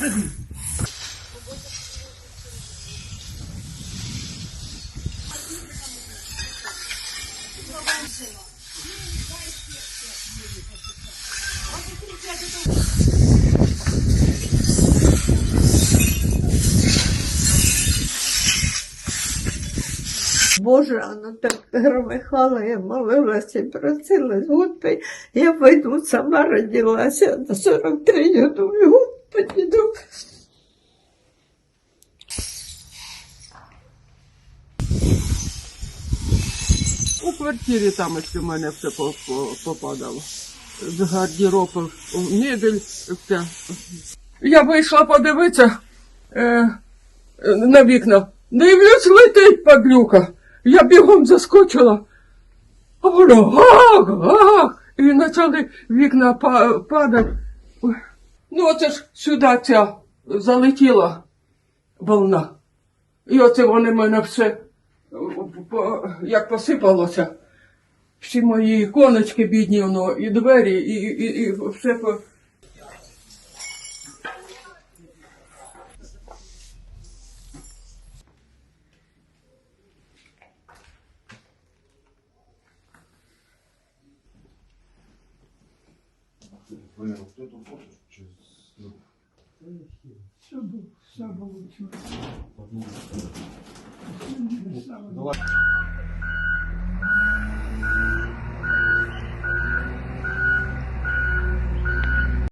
Боже, Анна так громихала, я молилася і просилась, Господи, я пойду сама родилася на 43 я думаю, Ну, У квартирі там ось у мене все по- по- попадало. З гардеробу, мебель, все. Я вийшла подивитися е, на вікна. Дивлюсь, летить падлюка. Я бігом заскочила. А воно гах, гах. І почали вікна падати. Ну, оце ж сюди ця залетіла волна. І оце вони мене все як посипалося. Всі мої іконочки бідні, воно, і двері, і, і, і все по. Понял, кто тут фото Через... ну, Все было все було. Давай.